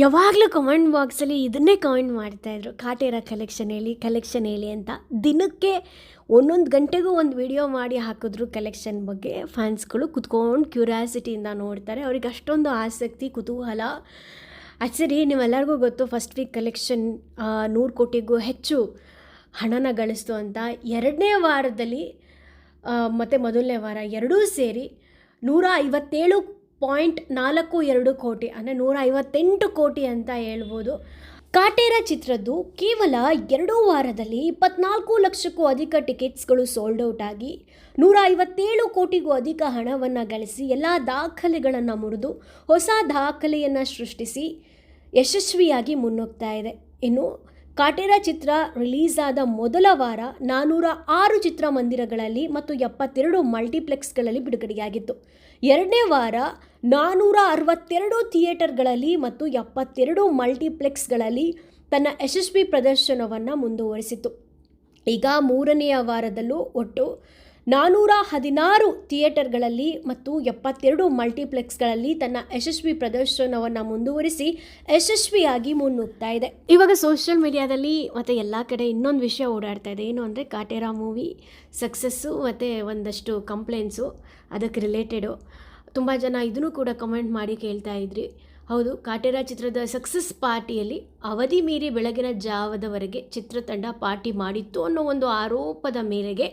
ಯಾವಾಗಲೂ ಕಮೆಂಟ್ ಬಾಕ್ಸಲ್ಲಿ ಇದನ್ನೇ ಕಮೆಂಟ್ ಮಾಡ್ತಾಯಿದ್ರು ಕಾಟೇರ ಕಲೆಕ್ಷನ್ ಹೇಳಿ ಕಲೆಕ್ಷನ್ ಹೇಳಿ ಅಂತ. ದಿನಕ್ಕೆ ಒಂದೊಂದು ಗಂಟೆಗೂ ಒಂದು ವಿಡಿಯೋ ಮಾಡಿ ಹಾಕಿದ್ರು ಕಲೆಕ್ಷನ್ ಬಗ್ಗೆ ಫ್ಯಾನ್ಸ್ಗಳು ಕುತ್ಕೊಂಡು ಕ್ಯೂರಿಯಾಸಿಟಿಯಿಂದ ನೋಡ್ತಾರೆ. ಅವ್ರಿಗೆ ಅಷ್ಟೊಂದು ಆಸಕ್ತಿ, ಕುತೂಹಲ. ಅದು ಸರಿ ನೀವೆಲ್ಲರಿಗೂ ಗೊತ್ತು ಫಸ್ಟ್ ವೀಕ್ ಕಲೆಕ್ಷನ್ ನೂರು ಕೋಟಿಗೂ ಹೆಚ್ಚು ಹಣನ ಗಳಿಸ್ತು ಅಂತ. ಎರಡನೇ ವಾರದಲ್ಲಿ ಮತ್ತು ಮೊದಲನೇ ವಾರ ಎರಡೂ ಸೇರಿ ನೂರ ಐವತ್ತೇಳು ಪಾಯಿಂಟ್ ನಾಲ್ಕು ಎರಡು ಕೋಟಿ, ಅಂದರೆ ನೂರ ಐವತ್ತೆಂಟು ಕೋಟಿ ಅಂತ ಹೇಳ್ಬೋದು. ಕಾಟೇರ ಚಿತ್ರದ್ದು ಕೇವಲ ಎರಡೂ ವಾರದಲ್ಲಿ ಇಪ್ಪತ್ನಾಲ್ಕು ಲಕ್ಷಕ್ಕೂ ಅಧಿಕ ಟಿಕೆಟ್ಸ್ಗಳು ಸೋಲ್ಡ್ ಔಟ್ ಆಗಿ ನೂರ ಐವತ್ತೇಳು ಕೋಟಿಗೂ ಅಧಿಕ ಹಣವನ್ನು ಗಳಿಸಿ ಎಲ್ಲ ದಾಖಲೆಗಳನ್ನು ಮುರಿದು ಹೊಸ ದಾಖಲೆಯನ್ನು ಸೃಷ್ಟಿಸಿ ಯಶಸ್ವಿಯಾಗಿ ಮುನ್ನುಗ್ತಾ ಇದೆ. ಇನ್ನು ಕಾಟೇರ ಚಿತ್ರ ರಿಲೀಸ್ ಆದ ಮೊದಲ ವಾರ ನಾನ್ನೂರ ಆರು ಚಿತ್ರಮಂದಿರಗಳಲ್ಲಿ ಮತ್ತು ಎಪ್ಪತ್ತೆರಡು ಮಲ್ಟಿಪ್ಲೆಕ್ಸ್ಗಳಲ್ಲಿ ಬಿಡುಗಡೆಯಾಗಿತ್ತು. ಎರಡನೇ ವಾರ ನಾನ್ನೂರ ಅರವತ್ತೆರಡು ಥಿಯೇಟರ್ಗಳಲ್ಲಿ ಮತ್ತು ಎಪ್ಪತ್ತೆರಡು ಮಲ್ಟಿಪ್ಲೆಕ್ಸ್ಗಳಲ್ಲಿ ತನ್ನ ಯಶಸ್ವಿ ಪ್ರದರ್ಶನವನ್ನು ಮುಂದುವರಿಸಿತು ಈಗ ಮೂರನೆಯ ವಾರದಲ್ಲೂ ಒಟ್ಟು ನಾನ್ನೂರ ಹದಿನಾರು ಥಿಯೇಟರ್ಗಳಲ್ಲಿ ಮತ್ತು ಎಪ್ಪತ್ತೆರಡು ಮಲ್ಟಿಪ್ಲೆಕ್ಸ್ಗಳಲ್ಲಿ ತನ್ನ ಯಶಸ್ವಿ ಪ್ರದರ್ಶನವನ್ನು ಮುಂದುವರಿಸಿ ಯಶಸ್ವಿಯಾಗಿ ಮುನ್ನುಗ್ತಾ ಇದೆ. ಇವಾಗ ಸೋಷಿಯಲ್ ಮೀಡಿಯಾದಲ್ಲಿ ಮತ್ತು ಎಲ್ಲ ಕಡೆ ಇನ್ನೊಂದು ವಿಷಯ ಓಡಾಡ್ತಾ ಇದೆ. ಏನು ಅಂದರೆ ಕಾಟೇರ ಮೂವಿ ಸಕ್ಸಸ್ಸು ಮತ್ತು ಒಂದಷ್ಟು ಕಂಪ್ಲೇಂಟ್ಸು ಅದಕ್ಕೆ ರಿಲೇಟೆಡು ತುಂಬ ಜನ ಇದನ್ನು ಕೂಡ ಕಮೆಂಟ್ ಮಾಡಿ ಕೇಳ್ತಾ ಇದ್ರಿ. ಹೌದು, ಕಾಟೇರ ಚಿತ್ರದ ಸಕ್ಸಸ್ ಪಾರ್ಟಿಯಲ್ಲಿ ಅವಧಿ ಮೀರಿ ಬೆಳಗಿನ ಜಾವದವರೆಗೆ ಚಿತ್ರತಂಡ ಪಾರ್ಟಿ ಮಾಡಿತ್ತು ಅನ್ನೋ ಒಂದು ಆರೋಪದ ಮೇರೆಗೆ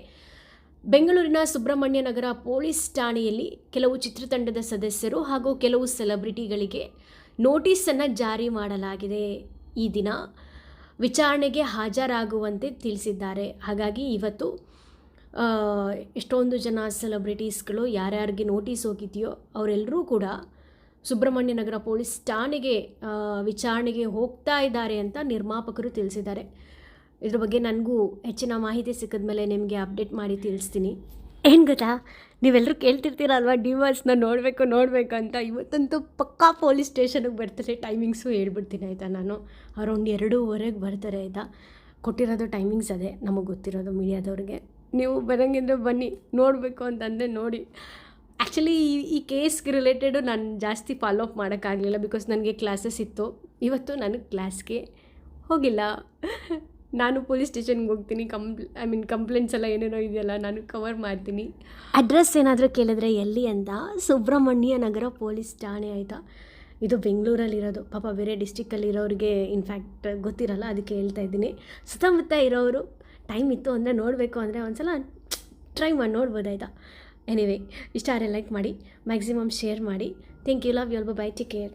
ಬೆಂಗಳೂರಿನ ಸುಬ್ರಹ್ಮಣ್ಯ ನಗರ ಪೊಲೀಸ್ ಠಾಣೆಯಲ್ಲಿ ಕೆಲವು ಚಿತ್ರತಂಡದ ಸದಸ್ಯರು ಹಾಗೂ ಕೆಲವು ಸೆಲೆಬ್ರಿಟಿಗಳಿಗೆ ನೋಟಿಸನ್ನು ಜಾರಿ ಮಾಡಲಾಗಿದೆ. ಈ ದಿನ ವಿಚಾರಣೆಗೆ ಹಾಜರಾಗುವಂತೆ ತಿಳಿಸಿದ್ದಾರೆ. ಹಾಗಾಗಿ ಇವತ್ತು ಎಷ್ಟೊಂದು ಜನ ಸೆಲೆಬ್ರಿಟೀಸ್ಗಳು ಯಾರ್ಯಾರಿಗೆ ನೋಟಿಸ್ ಹೋಗಿದೆಯೋ ಅವರೆಲ್ಲರೂ ಕೂಡ ಸುಬ್ರಹ್ಮಣ್ಯ ನಗರ ಪೊಲೀಸ್ ಠಾಣೆಗೆ ವಿಚಾರಣೆಗೆ ಹೋಗ್ತಾ ಇದ್ದಾರೆ ಅಂತ ನಿರ್ಮಾಪಕರು ತಿಳಿಸಿದ್ದಾರೆ. ಇದ್ರ ಬಗ್ಗೆ ನನಗೂ ಹೆಚ್ಚಿನ ಮಾಹಿತಿ ಸಿಕ್ಕಿದ ಮೇಲೆ ನಿಮಗೆ ಅಪ್ಡೇಟ್ ಮಾಡಿ ತಿಳಿಸ್ತೀನಿ. ಏನು ಗೊತ್ತಾ? ನೀವೆಲ್ಲರೂ ಕೇಳ್ತಿರ್ತೀರಲ್ವ ಡಿವೋರ್ಸ್ನ ನೋಡಬೇಕು ನೋಡಬೇಕು ಅಂತ? ಇವತ್ತಂತೂ ಪಕ್ಕಾ ಪೊಲೀಸ್ ಸ್ಟೇಷನಿಗೆ ಬರ್ತಾರೆ ಟೈಮಿಂಗ್ಸು ಹೇಳ್ಬಿಡ್ತೀನಿ ಆಯಿತಾ ನಾನು. ಅರೌಂಡ್ ಎರಡೂವರೆಗೆ ಬರ್ತಾರೆ ಆಯಿತಾ? ಕೊಟ್ಟಿರೋದು ಟೈಮಿಂಗ್ಸ್ ಅದೇ, ನಮಗೆ ಗೊತ್ತಿರೋದು ಮೀಡಿಯಾದವ್ರಿಗೆ. ನೀವು ಬರೋಂಗಿದ್ರೆ ಬನ್ನಿ, ನೋಡಬೇಕು ಅಂತಂದರೆ ನೋಡಿ. ಆ್ಯಕ್ಚುಲಿ ಈ ಈ ಕೇಸ್ಗೆ ರಿಲೇಟೆಡು ನಾನು ಜಾಸ್ತಿ ಫಾಲೋ ಅಪ್ ಮಾಡೋಕ್ಕಾಗಲಿಲ್ಲ ಬಿಕಾಸ್ ನನಗೆ ಕ್ಲಾಸಸ್ ಇತ್ತು. ಇವತ್ತು ನನಗೆ ಕ್ಲಾಸ್ಗೆ ಹೋಗಿಲ್ಲ. ನಾನು ಪೊಲೀಸ್ ಸ್ಟೇಷನ್ಗೆ ಹೋಗ್ತೀನಿ, ಕಂಪ್ಲ ಐ ಮೀನ್ ಕಂಪ್ಲೇಂಟ್ಸ್ ಎಲ್ಲ ಏನೇನೋ ಇದೆಯಲ್ಲ ನಾನು ಕವರ್ ಮಾಡ್ತೀನಿ. ಅಡ್ರೆಸ್ ಏನಾದರೂ ಕೇಳಿದ್ರೆ ಎಲ್ಲಿ ಅಂತ ಸುಬ್ರಹ್ಮಣ್ಯ ನಗರ ಪೊಲೀಸ್ ಠಾಣೆ ಆಯಿತಾ? ಇದು ಬೆಂಗಳೂರಲ್ಲಿರೋದು. ಪಾಪ ಬೇರೆ ಡಿಸ್ಟಿಕ್ಕಲ್ಲಿರೋರಿಗೆ ಇನ್ಫ್ಯಾಕ್ಟ್ ಗೊತ್ತಿರಲ್ಲ, ಅದಕ್ಕೆ ಹೇಳ್ತಾ ಇದ್ದೀನಿ. ಸುತ್ತಮುತ್ತ ಇರೋರು ಟೈಮ್ ಇತ್ತು ಅಂದರೆ ನೋಡಬೇಕು ಅಂದರೆ ಒಂದ್ಸಲ ಟ್ರೈ ಮಾಡಿ, ನೋಡ್ಬೋದಾಯ್ತಾ? ಎನಿವೆ ಇಷ್ಟ ಆದರೆ ಲೈಕ್ ಮಾಡಿ ಮ್ಯಾಕ್ಸಿಮಮ್ ಶೇರ್ ಮಾಡಿ. Thank you love you bye take care